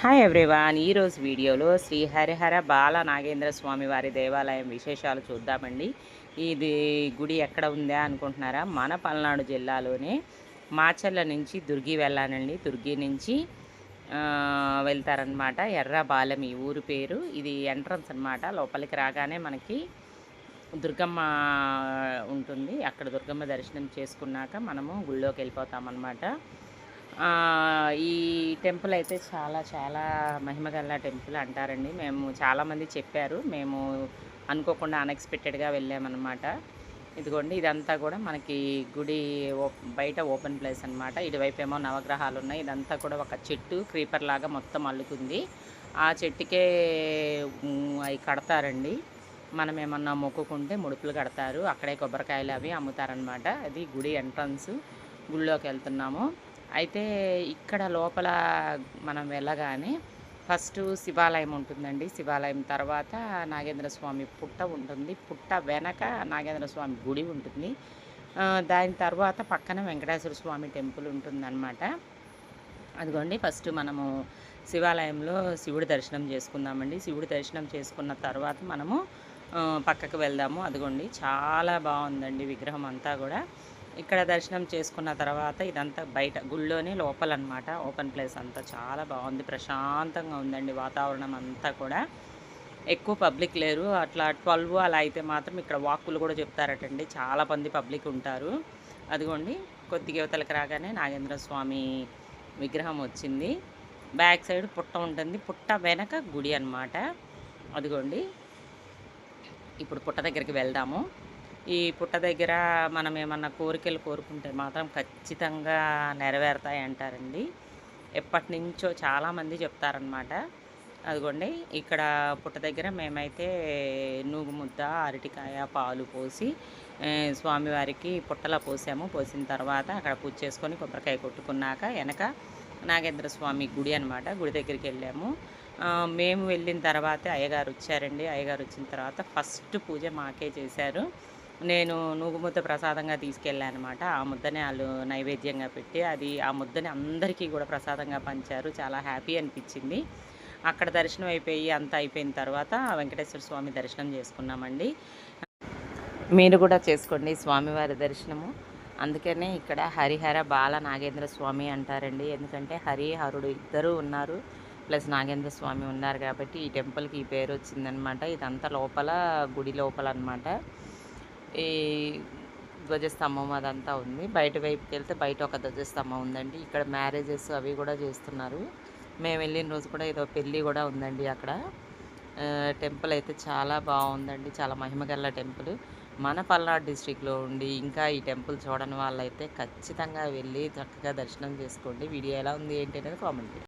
Hi everyone ఈరోజు వీడియోలో శ్రీ హరిహర బాల నాగేంద్ర స్వామి వారి దేవాలయం విశేషాలు చూద్దామండి. ఇది గుడి ఎక్కడ ఉందా అనుకుంటున్నారా? మన పల్నాడు జిల్లాలోనే మాచర్ల నుంచి దుర్గి వెళ్ళానండి దుర్గి నుంచి వెళ్తారనమాట ఎర్రబాలం ఈ ఊరు పేరు. ఇది ఎంట్రన్స్ అనమాట లోపలికి రాగానే మనకి దుర్గమ్మ ఉంటుంది. అక్కడ దుర్గమ్మ దర్శనం చేసుకున్నాక మనము గుళ్ళోకి వెళ్ళిపోతామన్నమాట. ఈ టెంపుల్ అయితే చాలా చాలా మహిమగల టెంపుల్ అంటారండి. మేము చాలామంది చెప్పారు. మేము అనుకోకుండా అన్ఎక్స్పెక్టెడ్గా వెళ్ళామన్నమాట. ఇదిగోండి ఇదంతా కూడా మనకి గుడి బయట ఓపెన్ ప్లేస్ అనమాట ఇటువైపేమో నవగ్రహాలు ఉన్నాయి ఇదంతా కూడా ఒక చెట్టు క్రీపర్ లాగా మొత్తం అల్లుకుంది. ఆ చెట్టుకే అవి కడతారండి. మనం ఏమన్నా మొక్కుకుంటే ముడుపులు కడతారు. అక్కడే కొబ్బరికాయలు అవి అమ్ముతారనమాట అది గుడి ఎంట్రన్స్ గుళ్ళోకి వెళ్తున్నాము. అయితే ఇక్కడ లోపల మనం వెళ్ళగానే ఫస్ట్ శివాలయం ఉంటుందండి. శివాలయం తర్వాత నాగేంద్ర స్వామి పుట్ట ఉంటుంది. పుట్ట వెనక నాగేంద్ర స్వామి గుడి ఉంటుంది. దాని తర్వాత పక్కన వెంకటేశ్వర స్వామి టెంపుల్ ఉంటుందన్నమాట. అదిగోండి ఫస్ట్ మనము శివాలయంలో శివుడి దర్శనం చేసుకుందామండి. శివుడి దర్శనం చేసుకున్న తర్వాత మనము పక్కకు వెళ్దాము. అదిగోండి చాలా బాగుందండి విగ్రహం అంతా కూడా. ఇక్కడ దర్శనం చేసుకున్న తర్వాత ఇదంతా బయట గుళ్ళోనే లోపల అనమాట ఓపెన్ ప్లేస్ అంతా చాలా బాగుంది. ప్రశాంతంగా ఉందండి వాతావరణం అంతా కూడా. ఎక్కువ పబ్లిక్ లేరు. అట్లా ట్వెల్వ్ అలా అయితే మాత్రం ఇక్కడ వాక్కులు కూడా చెప్తారటండి. చాలా మంది పబ్లిక్ ఉంటారు. అదిగోండి కొద్దిగా యువతలకు రాగానే నాగేంద్ర స్వామి విగ్రహం వచ్చింది. బ్యాక్ సైడ్ పుట్ట ఉంటుంది. పుట్ట వెనక గుడి అనమాట అదిగోండి ఇప్పుడు పుట్ట దగ్గరికి వెళ్దాము. ఈ పుట్ట దగ్గర మనం ఏమన్నా కోరికలు కోరుకుంటే మాత్రం ఖచ్చితంగా నెరవేరుతాయి అంటారండి ఎప్పటి నుంచో చాలామంది చెప్తారనమాట అదిగోండి ఇక్కడ పుట్ట దగ్గర మేమైతే నూగు ముద్ద అరటికాయ పాలు పోసి స్వామివారికి పుట్టలో పోసాము. పోసిన తర్వాత అక్కడ పూజ చేసుకొని కొబ్బరికాయ కొట్టుకున్నాక వెనక నాగేంద్ర స్వామి గుడి అనమాట గుడి దగ్గరికి వెళ్ళాము. మేము వెళ్ళిన తర్వాత అయ్యగారు వచ్చారండి. అయ్యగారు వచ్చిన తర్వాత ఫస్ట్ పూజ మాకే చేశారు. నేను నువ్వు ముద్ద ప్రసాదంగా తీసుకెళ్ళాను అనమాట ఆ ముద్దని వాళ్ళు నైవేద్యంగా పెట్టి అది ఆ ముద్దని అందరికీ కూడా ప్రసాదంగా పంచారు. చాలా హ్యాపీ అనిపించింది. అక్కడ దర్శనం అయిపోయి అంతా అయిపోయిన తర్వాత వెంకటేశ్వర స్వామి దర్శనం చేసుకున్నామండి. మీరు కూడా చేసుకోండి స్వామివారి దర్శనము. అందుకనే ఇక్కడ హరిహర బాల నాగేంద్ర స్వామి అంటారండి. ఎందుకంటే హరిహరుడు ఇద్దరు ఉన్నారు. ప్లస్ నాగేంద్ర స్వామి ఉన్నారు కాబట్టి ఈ టెంపుల్కి ఈ పేరు వచ్చిందనమాట. ఇదంతా లోపల గుడి లోపల అనమాట ఈ ధ్వజస్తంభం అదంతా ఉంది. బయట వైపుకి వెళ్తే బయట ఒక ధ్వజస్తంభం ఉందండి. ఇక్కడ మ్యారేజెస్ అవి కూడా చేస్తున్నారు. మేము వెళ్ళిన రోజు కూడా ఏదో పెళ్ళి కూడా ఉందండి అక్కడ. టెంపుల్ అయితే చాలా బాగుందండి. చాలా మహిమగల టెంపుల్. మన పల్నాడు డిస్టిక్లో ఉండి ఇంకా ఈ టెంపుల్ చూడని వాళ్ళైతే ఖచ్చితంగా వెళ్ళి చక్కగా దర్శనం చేసుకోండి. వీడియో ఎలా ఉంది ఏంటి అనేది కామెంట్